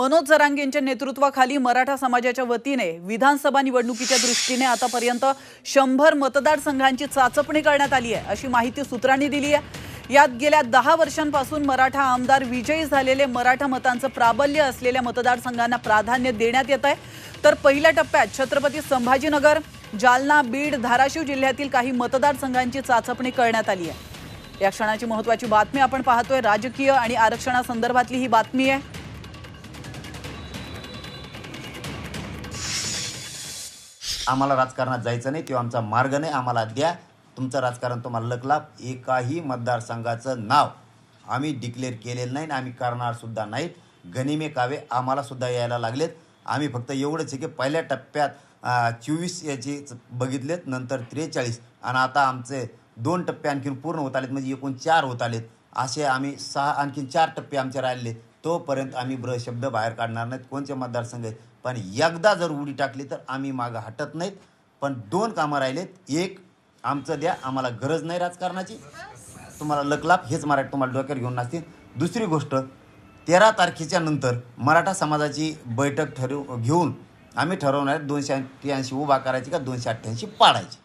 मनोज जरांगेंच्या नेतृत्वाखाली मराठा समाजाच्या वतीने विधानसभा निवडणुकीच्या दृष्टीने आतापर्यंत शंभर मतदारसंघांची चाचपणी करण्यात आली आहे अशी माहिती सूत्रांनी दिली आहे. यात गेल्या दहा वर्षांपासून मराठा आमदार विजयी झालेले मराठा मतांचं प्राबल्य असलेल्या मतदारसंघांना प्राधान्य देण्यात येत आहे. तर पहिल्या टप्प्यात छत्रपती संभाजीनगर जालना बीड धाराशिव जिल्ह्यातील काही मतदारसंघांची चाचपणी करण्यात आली आहे. या क्षणाची महत्वाची बातमी आपण पाहतोय. राजकीय आणि आरक्षणासंदर्भातली ही बातमी आहे. आम्हाला राजकारणात जायचं नाही किंवा आमचा मार्ग नाही आम्हाला द्या. तुमचं राजकारण तुम्हाला लकलाप. एकाही मतदारसंघाचं नाव आम्ही डिक्लेअर केलेलं नाही आणि आम्ही करणारसुद्धा नाहीत गनिमे कावे आम्हालासुद्धा यायला लागलेत. आम्ही फक्त एवढंच आहे की पहिल्या टप्प्यात चोवीस याचे बघितलेत नंतर त्रेचाळीस. आणि आता आमचे दोन टप्पे आणखीन पूर्ण होत आलेत म्हणजे एकूण चार होत आलेत. असे आम्ही सहा आणखीन चार टप्पे आमचे राहिले तोपर्यंत आम्ही ब्र शब्द बाहेर काढणार नाहीत कोणते मतदारसंघ आहेत. पण एकदा जर उडी टाकली तर आम्ही मागं हटत नाहीत. पण दोन कामं राहिलेत. एक आमचं द्या आम्हाला गरज नाही राजकारणाची. तुम्हाला लकलाप हेच मराठी तुम्हाला डोक्यावर घेऊन नसतील दुसरी गोष्ट तेरा तारखेच्या नंतर मराठा समाजाची बैठक ठरव घेऊन आम्ही ठरवणार दोनशे अठ्ठ्याऐंशी उभा करायची का दोनशे अठ्ठ्याऐंशी पाडायची.